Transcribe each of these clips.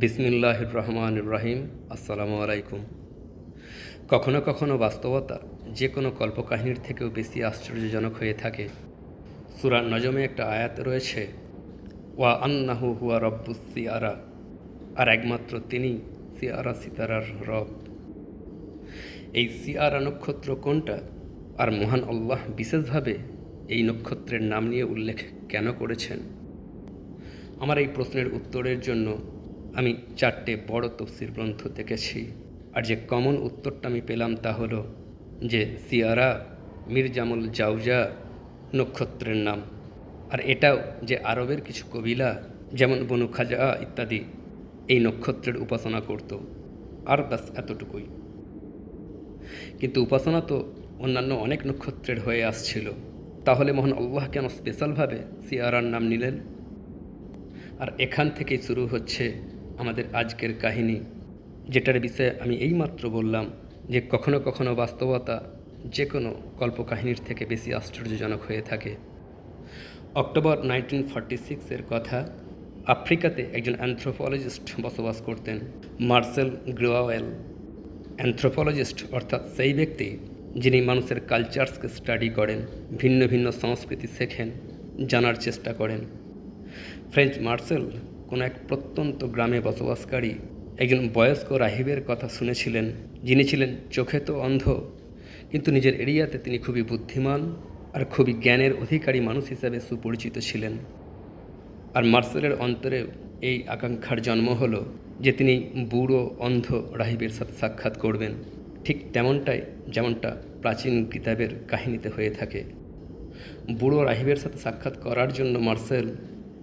বিসমিল্লাহ রহমান রহিম, আসসালামু আলাইকুম। কখনো কখনো বাস্তবতা যে কোনো কল্পকাহিনীর থেকেও বেশি আশ্চর্যজনক হয়ে থাকে। সুরার নজমে একটা আয়াত রয়েছে, ওয়া আন্নাহু হুয়া রব্বু সিয়ারা আর একমাত্র তিনি সিয়ারা সিতারার রব। এই সিয়ারা নক্ষত্র কোনটা? আর মহান আল্লাহ বিশেষভাবে এই নক্ষত্রের নাম নিয়ে উল্লেখ কেন করেছেন? আমার এই প্রশ্নের উত্তরের জন্য আমি চারটে বড় তফসির গ্রন্থ দেখেছি আর যে কমন উত্তরটা আমি পেলাম তা হলো যে সিয়ারা, মির্জামুল জাউজা নক্ষত্রের নাম। আর এটাও যে আরবের কিছু কবিলা, যেমন বনু খাজা ইত্যাদি, এই নক্ষত্রের উপাসনা করত। আর ব্যাস এতটুকুই। কিন্তু উপাসনা তো অন্যান্য অনেক নক্ষত্রের হয়ে আসছিল। তাহলে মহান আল্লাহ কেন স্পেশালভাবে সিয়ারার নাম নিলেন? আর এখান থেকেই শুরু হচ্ছে আমাদের আজকের কাহিনী, যেটার বিষয়ে আমি এইমাত্র বললাম যে কখনো কখনো বাস্তবতা যে কোনো কল্পকাহিনীর থেকে বেশি আশ্চর্যজনক হয়ে থাকে। অক্টোবর নাইনটিন ফর্টি সিক্সের কথা আফ্রিকাতে একজন অ্যান্থ্রোপোলজিস্ট বসবাস করতেন, মার্সেল গ্রোয়াওয়েল অ্যান্থ্রোপোলজিস্ট অর্থাৎ সেই ব্যক্তি যিনি মানুষের কালচার্সকে স্টাডি করেন, ভিন্ন ভিন্ন সংস্কৃতি শেখেন, জানার চেষ্টা করেন। ফ্রেঞ্চ মার্সেল কোনো এক প্রত্যন্ত গ্রামে বসবাসকারী একজন বয়স্ক রাহিবের কথা শুনেছিলেন। যিনি ছিলেন চোখে তো অন্ধ, কিন্তু নিজের এরিয়াতে তিনি খুবই বুদ্ধিমান আর খুবই জ্ঞানের অধিকারী মানুষ হিসাবে সুপরিচিত ছিলেন। আর মার্সেলের অন্তরে এই আকাঙ্ক্ষার জন্ম হলো যে তিনি বুড়ো, অন্ধ রাহিবের সাথে সাক্ষাৎ করবেন। ঠিক তেমনটাই যেমনটা প্রাচীন কিতাবের কাহিনীতে হয়ে থাকে। বুড়ো রাহিবের সাথে সাক্ষাৎ করার জন্য মার্সেল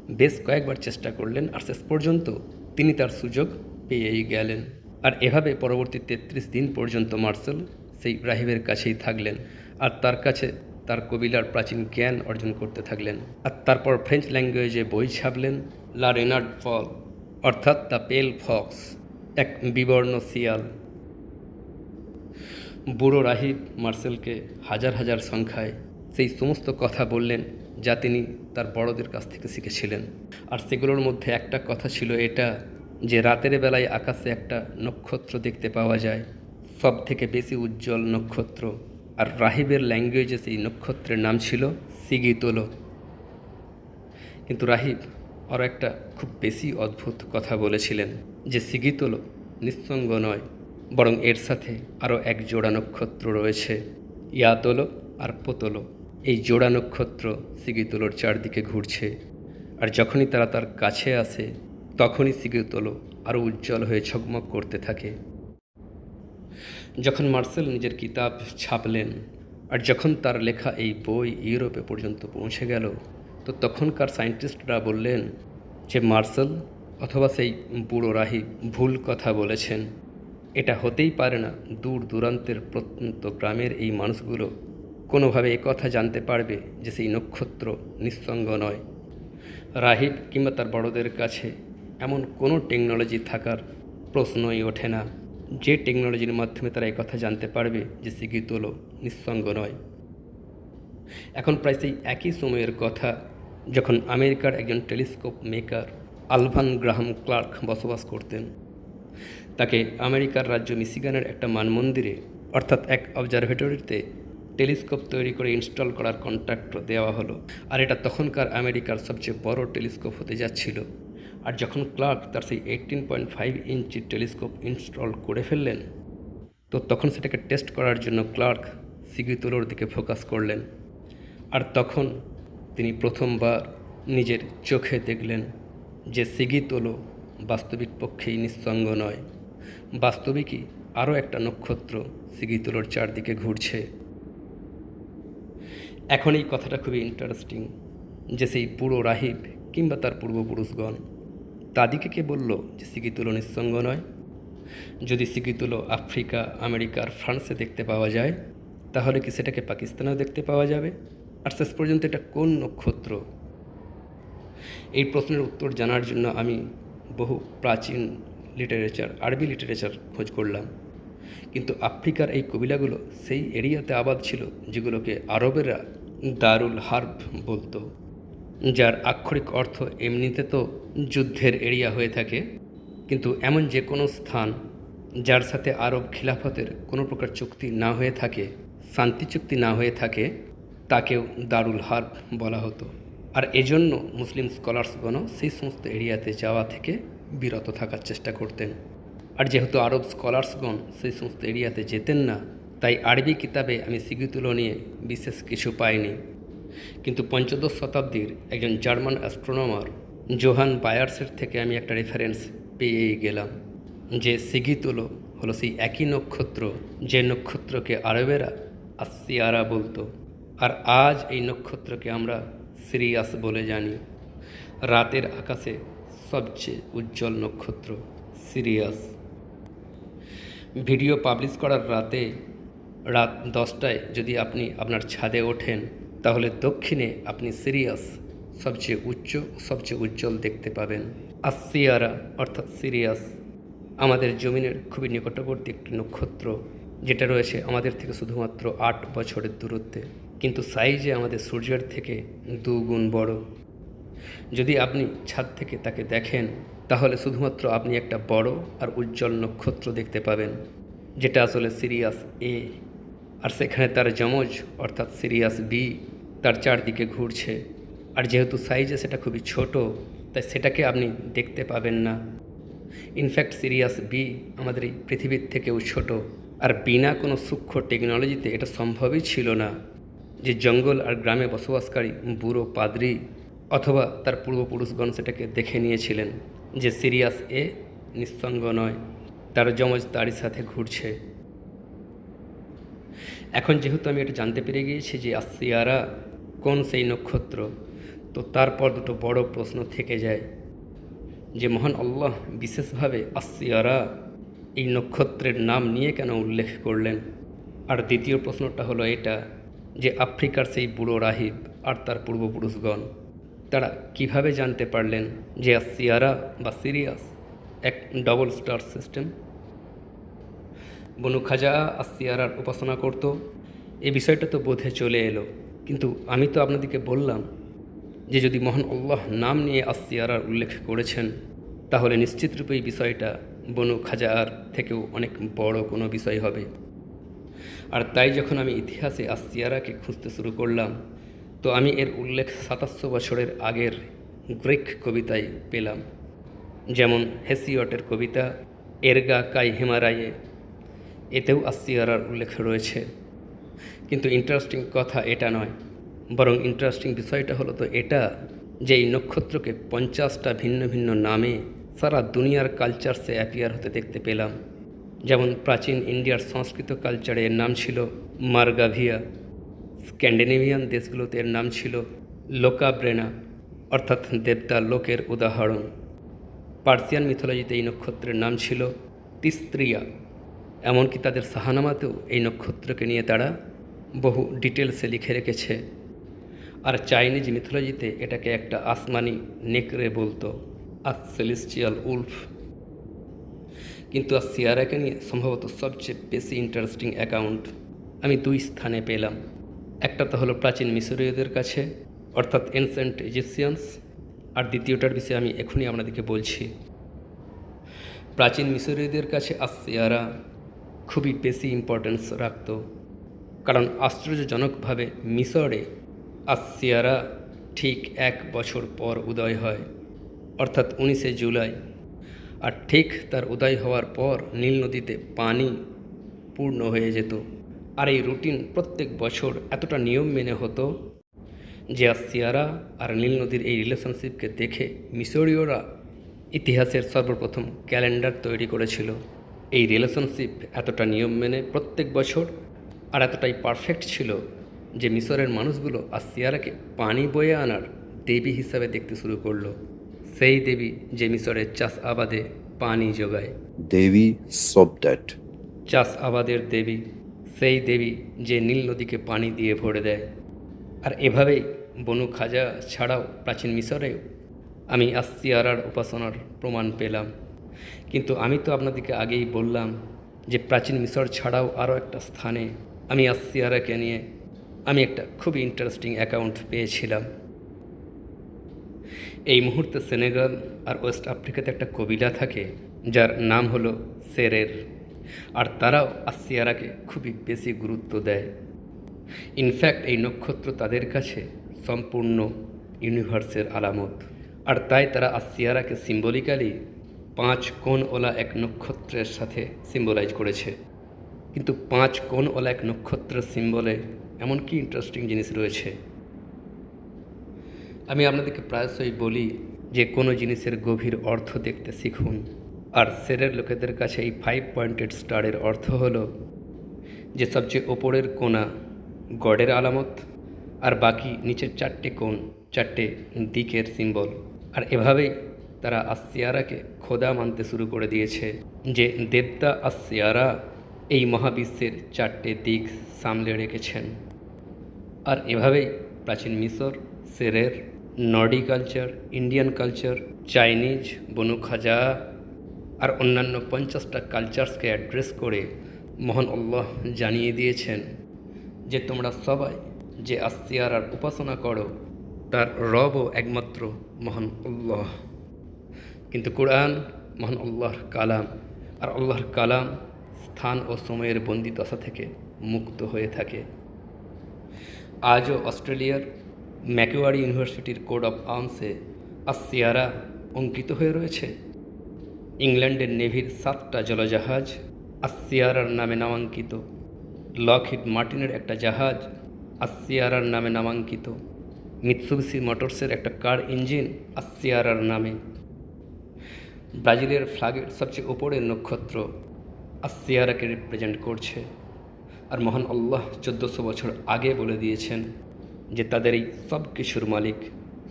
বেশ কয়েকবার চেষ্টা করলেন আর শেষ পর্যন্ত তিনি তার সুযোগ পেয়েই গেলেন। আর এভাবে পরবর্তী তেত্রিশ দিন পর্যন্ত মার্সেল সেই রাহিবের কাছেই থাকলেন আর তার কাছে তার কবিলার প্রাচীন জ্ঞান অর্জন করতে থাকলেন। আর তারপর ফ্রেঞ্চ ল্যাঙ্গুয়েজে বই ছাপলেন, লা রেনার্ড ফল, অর্থাৎ দ্য পেল ফক্স, এক বিবর্ণ শিয়াল। বুড়ো রাহিব মার্সেলকে হাজার হাজার সংখ্যায় সেই সমস্ত কথা বললেন যা তিনি তার বড়দের কাছ থেকে শিখেছিলেন। আর সেগুলোর মধ্যে একটা কথা ছিল এটা যে রাতের বেলায় আকাশে একটা নক্ষত্র দেখতে পাওয়া যায়। সব থেকে বেশি উজ্জ্বল নক্ষত্র। আর রাহিবের ল্যাঙ্গুয়েজে সেই নক্ষত্রের নাম ছিল সিগিতোলো। কিন্তু রাহিব আরও একটা খুব বেশি অদ্ভুত কথা বলেছিলেন যে সিগিতোলো নিঃসঙ্গ নয়, বরং এর সাথে আরও এক জোড়া নক্ষত্র রয়েছে, ইয়াতোলো আর পোতলো। এই জোড়া নক্ষত্র সিগিতোলোর চারদিকে ঘুরছে, আর যখনই তারা তার কাছে আসে, তখনই সিগিতোলো আরও উজ্জ্বল হয়ে ঝকমক করতে থাকে। যখন মার্সেল নিজের কিতাব ছাপলেন, আর যখন তার লেখা এই বই ইউরোপে পর্যন্ত পৌঁছে গেল, তো তখনকার সায়েন্টিস্টরা বললেন যে মার্সেল অথবা সেই বুড়ো রাহি ভুল কথা বলেছেন। এটা হতেই পারে না দূর দূরান্তের প্রত্যন্ত গ্রামের এই মানুষগুলো কোনোভাবে কথা জানতে পারবে যে সেই নক্ষত্র নিঃসঙ্গ নয়। রাহিব কিংবা তার বড়দের কাছে এমন কোনো টেকনোলজি থাকার প্রশ্নই ওঠে না। যে টেকনোলজির মাধ্যমে তারা কথা জানতে পারবে যে সিগিতোলো নিঃসঙ্গ নয়। এখন প্রায় সেই একই সময়ের কথা যখন আমেরিকার একজন telescope maker Alvan Graham Clark বসবাস করতেন। তাকে আমেরিকার রাজ্য মিসিগানের একটা মানমন্দিরে, অর্থাৎ এক অবজারভেটরিতে টেলিস্কোপ তৈরি করে ইনস্টল করার কন্ট্রাক্ট দেওয়া হলো। আর এটা তখনকার আমেরিকার সবচেয়ে বড় টেলিস্কোপ হতে যাচ্ছিল। আর যখন ক্লার্ক তার সেই eighteen point five inch telescope install করে ফেললেন, তো তখন সেটাকে টেস্ট করার জন্য ক্লার্ক সিগিতোলোর দিকে ফোকাস করলেন। আর তখন তিনি প্রথমবার নিজের চোখে দেখলেন যে সিগিতোলো বাস্তবিক পক্ষেই নিঃসঙ্গ নয়। বাস্তবিকই আরও একটা নক্ষত্র সিগিতোলোর চারদিকে ঘুরছে। এখন এই কথাটা খুবই ইন্টারেস্টিং যে সেই পুরো রাহিব কিংবা তার পূর্বপুরুষগণ, তাদিকে কে বলল যে সিগিতুলো নিঃসঙ্গ নয়? যদি সিগিতুলো আফ্রিকা আমেরিকার ফ্রান্সে দেখতে পাওয়া যায়, তাহলে কি সেটাকে পাকিস্তানেও দেখতে পাওয়া যাবে? আর শেষ পর্যন্ত এটা কোন নক্ষত্র? এই প্রশ্নের উত্তর জানার জন্য আমি বহু প্রাচীন লিটারেচার আরবি লিটারেচার খোঁজ করলাম। কিন্তু আফ্রিকার এই কবিলাগুলো সেই এরিয়াতে আবাদ ছিল যেগুলোকে আরবেরা দারুল হার্ব বলতো, যার আক্ষরিক অর্থ এমনিতে তো যুদ্ধের এরিয়া হয়ে থাকে, কিন্তু এমন যে কোনো স্থান যার সাথে আরব খিলাফতের কোনো প্রকার চুক্তি না হয়ে থাকে, শান্তি চুক্তি না হয়ে থাকে, তাকেও দারুল হার্ব বলা হতো। আর এজন্য মুসলিম স্কলার্সগণও সেই সমস্ত এরিয়াতে যাওয়া থেকে বিরত থাকার চেষ্টা করতেন। আর যেহেতু আরব স্কলার্সগণ সেই সমস্ত এরিয়াতে যেতেন না তাই আরবি কিতাবে আমি সিগিতুলো নিয়ে বিশেষ কিছু পাইনি। কিন্তু পঞ্চদশ শতাব্দীর একজন জার্মান অ্যাস্ট্রোনমার জোহান বায়ার্সের থেকে আমি একটা রেফারেন্স পেয়েই গেলাম, যে সিগিতুলো হলো সেই একই নক্ষত্র যে নক্ষত্রকে আরবেরা আসিয়ারা বলতো। আর আজ এই নক্ষত্রকে আমরা সিরিয়াস বলে জানি। রাতের আকাশে সবচেয়ে উজ্জ্বল নক্ষত্র সিরিয়াস। ভিডিও পাবলিশ করার রাতে রাত দশটায় যদি আপনি আপনার ছাদে ওঠেন, তাহলে দক্ষিণে আপনি সিরিয়াস, সবচেয়ে উচ্চ, সবচেয়ে উজ্জ্বল দেখতে পাবেন। আসিয়ারা অর্থাৎ সিরিয়াস আমাদের জমিনের খুবই নিকটবর্তী একটি নক্ষত্র, যেটা রয়েছে আমাদের থেকে শুধুমাত্র আট বছরের দূরত্বে। কিন্তু সাইজে আমাদের সূর্যের থেকে দুগুণ বড়। যদি আপনি ছাদ থেকে তাকে দেখেন, তাহলে শুধুমাত্র আপনি একটা বড় আর উজ্জ্বল নক্ষত্র দেখতে পাবেন, যেটা আসলে সিরিয়াস এ। আর সেখানে তার যমজ, অর্থাৎ সিরিয়াস বি তার চারদিকে ঘুরছে। আর যেহেতু সাইজে সেটা খুবই ছোট, তাই সেটাকে আপনি দেখতে পাবেন না। ইনফ্যাক্ট সিরিয়াস বি আমাদের এই পৃথিবীর থেকেও ছোট। আর বিনা কোনো সূক্ষ্ম টেকনোলজিতে এটা সম্ভবই ছিল না যে জঙ্গল আর গ্রামে বসবাসকারী বুড়ো পাদ্রি অথবা তার পূর্বপুরুষগণ সেটাকে দেখে নিয়েছিলেন যে সিরিয়াস এ নিঃসঙ্গ নয়, তার যমজ তারই সাথে ঘুরছে। এখন যেহেতু আমি এটা জানতে পেরে গিয়েছি যে আসিয়ারা কোন সেই নক্ষত্র, তো তারপর দুটো বড় প্রশ্ন থেকে যায় যে মহান আল্লাহ বিশেষভাবে আসিয়ারা এই নক্ষত্রের নাম নিয়ে কেন উল্লেখ করলেন? আর দ্বিতীয় প্রশ্নটা হলো এটা যে আফ্রিকার সেই বুড়ো রাহিব আর তার পূর্বপুরুষগণ, তারা কীভাবে জানতে পারলেন যে আসিয়ারা বা সিরিয়াস এক double star system Banu Khuza'a আসিয়ারার উপাসনা করত। এই বিষয়টা তো বোধে চলে এলো। কিন্তু আমি তো আপনাদেরকে বললাম যে যদি মহান আল্লাহ নাম নিয়ে আসিয়ারার উল্লেখ করেছেন, তাহলে নিশ্চিতরূপে এই বিষয়টা বনু খাজার থেকেও অনেক বড় কোনো বিষয় হবে। আর তাই যখন আমি ইতিহাসে আসিয়ারাকে খুঁজতে শুরু করলাম, তো আমি এর উল্লেখ সাতাশশো বছরের আগের গ্রিক কবিতায় পেলাম। যেমন হেসিয়টের কবিতা, এরগা কাই হিমারায়ে এতেও আসিয়ারার উল্লেখ রয়েছে। কিন্তু ইন্টারেস্টিং কথা এটা নয়। বরং ইন্টারেস্টিং বিষয়টা হলো তো এটা যে এই নক্ষত্রকে পঞ্চাশটা ভিন্ন ভিন্ন নামে সারা দুনিয়ার কালচারসে অ্যাপিয়ার হতে দেখতে পেলাম। যেমন প্রাচীন ইন্ডিয়ার সংস্কৃত কালচারে এর নাম ছিল মার্গাভিয়া। স্ক্যান্ডিনেভিয়ান দেশগুলোতে এর নাম ছিল লোকাব্রেনা, অর্থাৎ দেবতা লোকের উদাহরণ। পার্সিয়ান মিথোলজিতে এই নক্ষত্রের নাম ছিল তিস্ত্রিয়া। এমনকি তাদের সাহানামাতেও এই নক্ষত্রকে নিয়ে তারা বহু ডিটেলসে লিখে রেখেছে। আর চাইনিজ মিথোলজিতে এটাকে একটা আসমানি নেকড়ে বলতো আর সেলিস্টিয়াল উলফ। কিন্তু আর সিয়ারাকে নিয়ে সম্ভবত সবচেয়ে বেশি ইন্টারেস্টিং অ্যাকাউন্ট আমি দুই স্থানে পেলাম। একটা তো হলো প্রাচীন মিশরীয়দের কাছে, অর্থাৎ এনসেন্ট ইজিপসিয়ানস, আর দ্বিতীয়টার বিষয়ে আমি এখনই আপনাদেরকে বলছি। প্রাচীন মিশরীয়দের কাছে আসিয়ারা খুবই বেশি ইম্পর্টেন্স রাখত। কারণ আশ্চর্যজনকভাবে মিশরে আসিয়ারা ঠিক এক বছর পর উদয় হয়, অর্থাৎ উনিশে জুলাই। আর ঠিক তার উদয় হওয়ার পর নীল নদীতে পানি পূর্ণ হয়ে যেত। আর এই রুটিন প্রত্যেক বছর এতটা নিয়ম মেনে হতো যে আসিয়ারা আর নীল নদীর এই রিলেশনশিপকে দেখে মিশরীয়রা ইতিহাসের সর্বপ্রথম ক্যালেন্ডার তৈরি করেছিল। এই রিলেশনশিপ এতটা নিয়ম মেনে প্রত্যেক বছর আর এতটাই পারফেক্ট ছিল যে মিশরের মানুষগুলো আসিয়ারাকে পানি বয়ে আনার দেবী হিসাবে দেখতে শুরু করল। সেই দেবী যে মিশরের চাষ আবাদে পানি যোগায়। Devi Sobdat. চাষ আবাদের দেবী সেই দেবী যে নীল নদীকে পানি দিয়ে ভরে দেয়। আর এভাবেই বনু খাজা ছাড়াও প্রাচীন মিশরেও আমি আসিয়ারার উপাসনার প্রমাণ পেলাম। কিন্তু আমি তো আপনাদেরকে আগেই বললাম যে প্রাচীন মিশর ছাড়াও আরও একটা স্থানে আমি আসিয়ারাকে নিয়ে আমি একটা খুবই ইন্টারেস্টিং অ্যাকাউন্ট পেয়েছিলাম। এই মুহূর্তে সেনেগাল আর ওয়েস্ট আফ্রিকাতে একটা কবিলা থাকে, যার নাম হলো সেরের। আর তারাও আসিয়ারাকে খুবই বেশি গুরুত্ব দেয়। ইনফ্যাক্ট এই নক্ষত্র তাদের কাছে সম্পূর্ণ ইউনিভার্সের আলামত। আর তাই তারা আসিয়ারাকে সিম্বলিক্যালি পাঁচ কোণওয়ালা এক নক্ষত্রের সাথে সিম্বলাইজ করেছে। কিন্তু পাঁচ কোণওয়ালা এক নক্ষত্রের সিম্বলে এমন কি ইন্টারেস্টিং জিনিস রয়েছে? আমি আপনাদেরকে প্রায়শই বলি যে কোনো জিনিসের গভীর অর্থ দেখতে শিখুন। আর সেরের লোকেদের কাছে এই ফাইভ পয়েন্টেড স্টারের অর্থ হলো যে সবচেয়ে ওপরের কোণা গডের আলামত আর বাকি নিচের চারটে কোণ, চারটে দিকের সিম্বল আর এভাবেই তারা আসিয়ারাকে খোদা মানতে শুরু করে দিয়েছে যে দেবতা আসিয়ারা এই মহাবিশ্বের চারটে দিক সামলে রেখেছেন। আর এভাবেই প্রাচীন মিশর, সেরের Nordic culture, Indian culture, Chinese, Banu Khuza'a আর অন্যান্য পঞ্চাশটা কালচার্সকে অ্যাড্রেস করে মহান আল্লাহ জানিয়ে দিয়েছেন যে তোমরা সবাই যে আসিয়ারার উপাসনা করো, তার রবও একমাত্র মহান আল্লাহ। কিন্তু কোরআন মহান আল্লাহর কালাম আর আল্লাহর কালাম স্থান ও সময়ের বন্দি দশা থেকে মুক্ত হয়ে থাকে। আজও অস্ট্রেলিয়ার ম্যাকুয়ারি ইউনিভার্সিটির কোড অফ আর্মসে আসিয়ারা অঙ্কিত হয়ে রয়েছে। ইংল্যান্ডের নেভির সাতটা জলজাহাজ আসিয়ারার নামে নামাঙ্কিত। লকহিড মার্টিনের একটা জাহাজ আসিয়ারার নামে নামাঙ্কিত। মিৎসুবিসি মোটরসের একটা কার ইঞ্জিন আসিয়ারার নামে ব্রাজিলের ফ্ল্যাগের সবচেয়ে ওপরের নক্ষত্র আসিয়ারাকে রিপ্রেজেন্ট করছে। আর মহান আল্লাহ চোদ্দোশো বছর আগে বলে দিয়েছেন যে তাদের এই সব কিছুর মালিক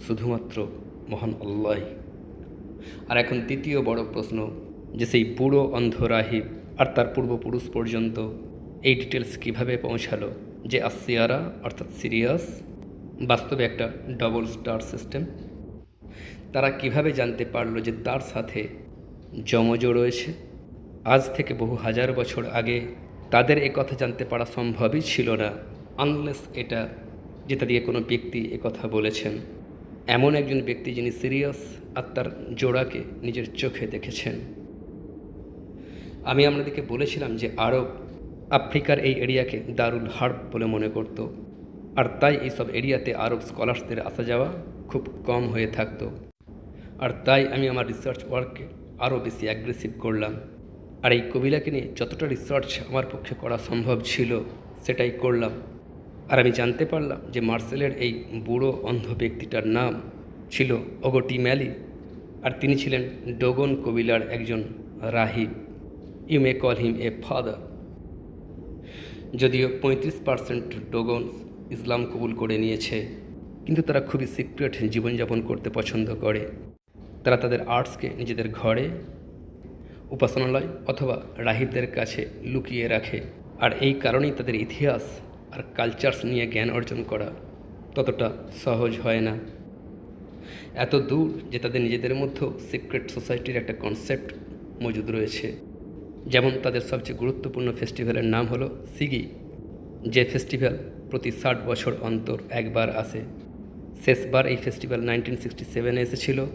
শুধুমাত্র মহান আল্লাহ আর এখন তৃতীয় বড় প্রশ্ন, যে সেই বুড়ো অন্ধ রাহিব আর তার পূর্বপুরুষ পর্যন্ত এই ডিটেলস কীভাবে পৌঁছালো? যে আসিয়ারা, অর্থাৎ সিরিয়াস, বাস্তবে একটা ডবল স্টার সিস্টেম তারা কীভাবে জানতে পারল যে তার সাথে যমজ রয়েছে? আজ থেকে বহু হাজার বছর আগে তাদের এ কথা জানতে পারা সম্ভবই ছিল না আনলেস এটা যেটা দিয়ে কোনো ব্যক্তি এ কথা বলেছেন। এমন একজন ব্যক্তি যিনি সিরিয়াস আত্মার জোড়াকে নিজের চোখে দেখেছেন। আমি আপনাদেরকে বলেছিলাম যে আরব আফ্রিকার এই এরিয়াকে দারুল হার্ব বলে মনে করত, আর তাই এইসব এরিয়াতে আরব স্কলার্সদের আসা যাওয়া খুব কম হয়ে থাকতো। আর তাই আমি আমার রিসার্চ ওয়ার্ককে আরও বেশি অ্যাগ্রেসিভ করলাম। আর এই কবিলাকে নিয়ে যতটা রিসার্চ আমার পক্ষে করা সম্ভব ছিল, সেটাই করলাম। আর আমি জানতে পারলাম যে মার্সেলের এই বুড়ো অন্ধ ব্যক্তিটার নাম ছিল অগটি ম্যালি, আর তিনি ছিলেন ডোগন কবিলার একজন রাহিব you may call him a father যদিও পঁয়ত্রিশ পার্সেন্ট ডোগন ইসলাম কবুল করে নিয়েছে, কিন্তু তারা খুবই সিক্রেট জীবনযাপন করতে পছন্দ করে। তারা তাদের আর্টসকে নিজেদের ঘরে, উপাসনালয় অথবা রাহিবদের কাছে লুকিয়ে রাখে। আর এই কারণেই তাদের ইতিহাস আর কালচার্স নিয়ে জ্ঞান অর্জন করা ততটা সহজ হয় না। এত দূর যে তাদের নিজেদের মধ্যেও সিক্রেট সোসাইটির একটা কনসেপ্ট মজুদ রয়েছে। যেমন তাদের সবচেয়ে গুরুত্বপূর্ণ ফেস্টিভ্যালের নাম হলো সিগি, যে ফেস্টিভ্যাল প্রতি ষাট বছর অন্তর একবার আসে। শেষবার এই ফেস্টিভ্যাল নাইনটিন সিক্সটি সেভেনে এসেছিল।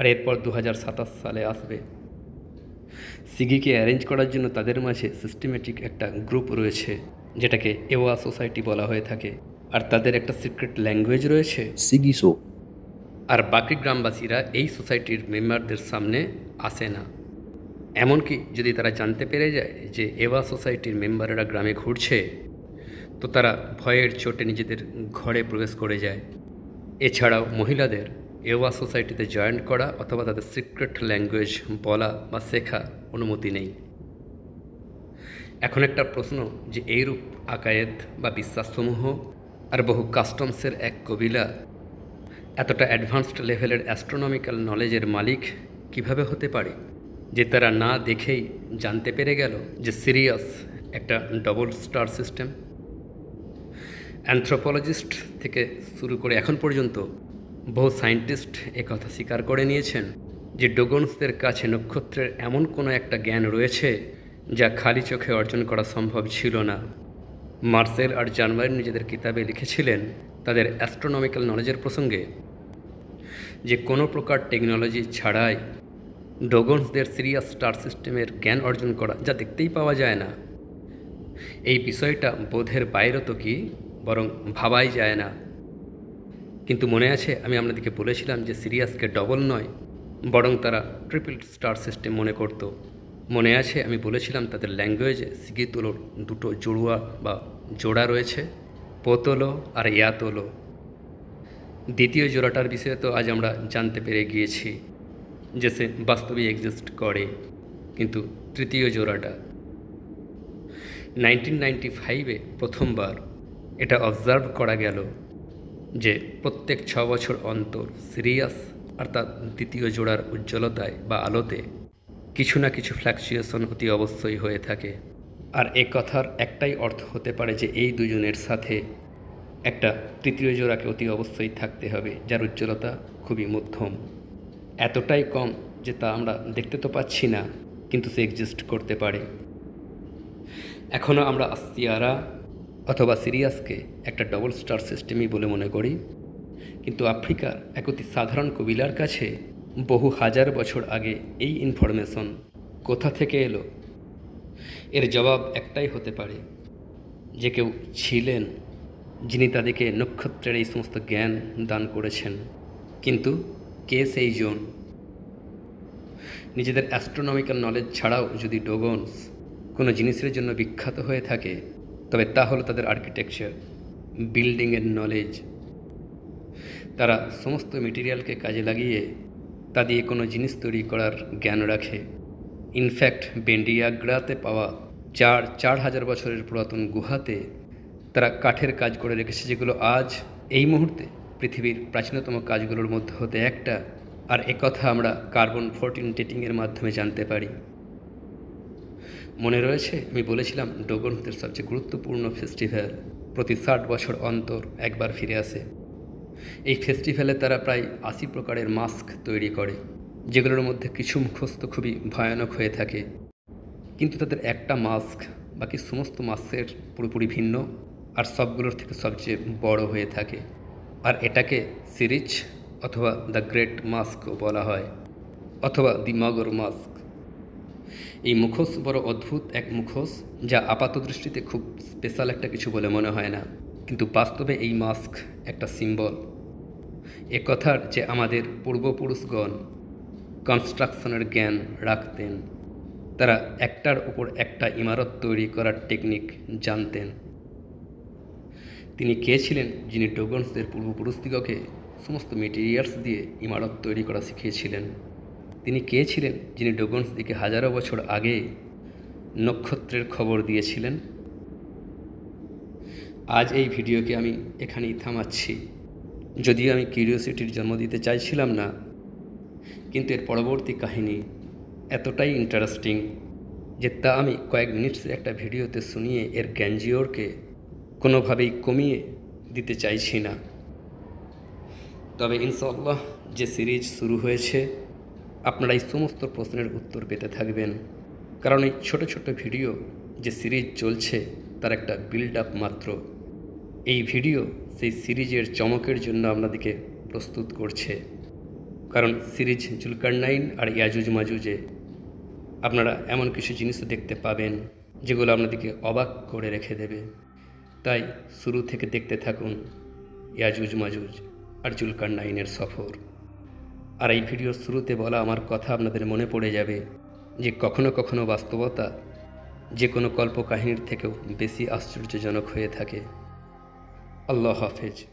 আর এরপর দু হাজার সাতাশ সালে আসবে। সিগিকে অ্যারেঞ্জ করার জন্য তাদের মাঝে সিস্টেমেটিক একটা গ্রুপ রয়েছে যেটাকে এওয়া সোসাইটি বলা হয়ে থাকে। আর তাদের একটা সিক্রেট ল্যাঙ্গুয়েজ রয়েছে। Sigiso. আর বাকি গ্রামবাসীরা এই সোসাইটির মেম্বারদের সামনে আসে না। এমনকি যদি তারা জানতে পেরে যায় যে এওয়া সোসাইটির মেম্বারেরা গ্রামে ঘুরছে তো তারা ভয়ের চোটে নিজেদের ঘরে প্রবেশ করে যায়। এছাড়াও মহিলাদের এওয়া সোসাইটিতে জয়েন করা অথবা তাদের সিক্রেট ল্যাঙ্গুয়েজ বলা বা শেখা অনুমতি নেই। এখন একটা প্রশ্ন যে এইরূপ আকায়েত বা বিশ্বাসসমূহ আর বহু কাস্টমসের এক কবিলা এতটা অ্যাডভান্সড লেভেলের অ্যাস্ট্রোনমিক্যাল নলেজের মালিক কীভাবে হতে পারে? যে তারা না দেখেই জানতে পেরে গেল যে সিরিয়াস একটা ডবল স্টার সিস্টেম। অ্যানথ্রোপোলজিস্ট থেকে শুরু করে এখন পর্যন্ত বহু সায়েন্টিস্ট কথা স্বীকার করে নিয়েছেন যে ডোগনসদের কাছে নক্ষত্রের এমন কোনো একটা জ্ঞান রয়েছে যা খালি চোখে অর্জন করা সম্ভব ছিল না। মার্সেল আর জানওয়ারি নিজেদের কিতাবে লিখেছিলেন তাদের অ্যাস্ট্রোনমিক্যাল নলেজের প্রসঙ্গে যে কোনো প্রকার টেকনোলজি ছাড়াই ডোগনসদের সিরিয়াস স্টার সিস্টেমের জ্ঞান অর্জন করা যা দেখতেই পাওয়া যায় না। এই বিষয়টা বোধের বাইরে তো কি, বরং ভাবাই যায় না। কিন্তু মনে আছে, আমি আপনাদেরকে বলেছিলাম যে সিরিয়াসকে ডবল নয়, বরং তারা ট্রিপল স্টার সিস্টেম মনে করত। মনে আছে, আমি বলেছিলাম তাদের ল্যাঙ্গুয়েজে সিগিতোলোর দুটো জড়ুয়া বা জোড়া রয়েছে, পোতলো আর ইয়াতোলো। দ্বিতীয় জোড়াটার বিষয়ে তো আজ আমরা জানতে পেরে গিয়েছি যে সে বাস্তবে এক্সিস্ট করে, কিন্তু তৃতীয় জোড়াটা। নাইনটিন নাইনটি ফাইভে প্রথমবার এটা অবজার্ভ করা গেল। যে প্রত্যেক ছ বছর অন্তর সিরিয়াস, অর্থাৎ দ্বিতীয় জোড়ার উজ্জ্বলতায় বা আলোতে, কিছু না কিছু ফ্ল্যাকচুয়েশন অতি অবশ্যই হয়ে থাকে। আর এ কথার একটাই অর্থ হতে পারে যে এই দুজনের সাথে একটা তৃতীয় জোড়াকে অতি অবশ্যই থাকতে হবে, যার উজ্জ্বলতা খুবই মধ্যম। এতটাই কম যে তা আমরা দেখতে তো পাচ্ছি না, কিন্তু সে এক্সিস্ট করতে পারে। এখনও আমরা আসতিয়ারা অথবা সিরিয়াসকে একটা ডবল স্টার সিস্টেমই বলে মনে করি। কিন্তু আফ্রিকার এক অতি সাধারণ কবিলার কাছে বহু হাজার বছর আগে এই ইনফরমেশন কোথা থেকে এলো? এর জবাব একটাই হতে পারে, যে কেউ ছিলেন যিনি তাদেরকে নক্ষত্রের এই সমস্ত জ্ঞান দান করেছেন। কিন্তু কে সেই জন? নিজেদের অ্যাস্ট্রোনমিক্যাল নলেজ ছাড়াও যদি ডোগনস কোনো জিনিসের জন্য বিখ্যাত হয়ে থাকে তবে তা হলো তাদের আর্কিটেকচার বিল্ডিংয়ের নলেজ তারা সমস্ত মেটেরিয়ালকে কাজে লাগিয়ে তা দিয়ে কোনো জিনিস তৈরি করার জ্ঞান রাখে। ইনফ্যাক্ট বেন্ডিয়াগ্রাতে পাওয়া চার চার হাজার বছরের পুরাতন গুহাতে তারা কাঠের কাজ করে রেখেছে যেগুলো আজ এই মুহূর্তে পৃথিবীর প্রাচীনতম কাজগুলোর মধ্যে হতে একটা। আর একথা আমরা কার্বন ফোরটিন ডেটিংয়ের মাধ্যমে জানতে পারি। মনে রয়েছে? আমি বলেছিলাম ডোগনদের সবচেয়ে গুরুত্বপূর্ণ ফেস্টিভ্যাল প্রতি ষাট বছর অন্তর একবার ফিরে আসে। এই ফেস্টিভ্যালে তারা প্রায় আশি প্রকারের মাস্ক তৈরি করে, যেগুলোর মধ্যে কিছু মুখস্থ খুবই ভয়ানক হয়ে থাকে। কিন্তু তাদের একটা মাস্ক, বাকি সমস্ত মাস্কের পুরোপুরি ভিন্ন, আর সবগুলোর থেকে সবচেয়ে বড় হয়ে থাকে। আর এটাকে সিরিজ অথবা দ্য গ্রেট মাস্কও বলা হয়, অথবা দি মগর মাস্ক। এই মুখোশ বড় অদ্ভুত এক মুখোশ যা আপাত দৃষ্টিতে খুব স্পেশাল একটা কিছু বলে মনে হয় না। কিন্তু বাস্তবে এই মাস্ক একটা সিম্বল এ কথার যে আমাদের পূর্বপুরুষগণ কনস্ট্রাকশনের জ্ঞান রাখতেন, তারা একটার উপর একটা ইমারত তৈরি করার টেকনিক জানতেন। তিনি কে ছিলেন যিনি ডোগনসদের পূর্বপুরুষদিগকে সমস্ত মেটেরিয়ালস দিয়ে ইমারত তৈরি করা শিখিয়েছিলেন? তিনি কে ছিলেন যিনি ডোগনসদিকে হাজারো বছর আগে নক্ষত্রের খবর দিয়েছিলেন? আজ এই ভিডিওকে আমি এখানেই থামাচ্ছি। যদিও আমি কিউরিওসিটির জন্ম দিতে চাইছিলাম না, কিন্তু এর পরবর্তী কাহিনী এতটাই ইন্টারেস্টিং যে তা আমি কয়েক মিনিটসের একটা ভিডিওতে শুনিয়ে এর গ্যাঞ্জিওরকে কোনোভাবেই কমিয়ে দিতে চাইছি না। তবে ইনশাল্লাহ যে সিরিজ শুরু হয়েছে আপনারা এই সমস্ত প্রশ্নের উত্তর পেতে থাকবেন। কারণ এই ছোট ছোট ভিডিও যে সিরিজ চলছে, তার একটা বিল্ড আপ মাত্র। এই ভিডিও সেই সিরিজের চমকের জন্য আপনাদেরকে প্রস্তুত করছে। কারণ সিরিজ জুলকারনাইন আর ইয়াজুজ মাজুজে আপনারা এমন কিছু জিনিসও দেখতে পাবেন, যেগুলো আপনাদেরকে অবাক করে রেখে দেবে। তাই শুরু থেকে দেখতে থাকুন ইয়াজুজ মাজুজ আর জুলকারনাইনের সফর। আর এই ভিডিও শুরুতে বলা আমার কথা আপনাদের মনে পড়ে যাবে যে কখনো কখনো বাস্তবতা যে কোনো কল্পকাহিনীর থেকেও বেশি আশ্চর্যজনক হয়ে থাকে। আল্লাহ হাফেজ।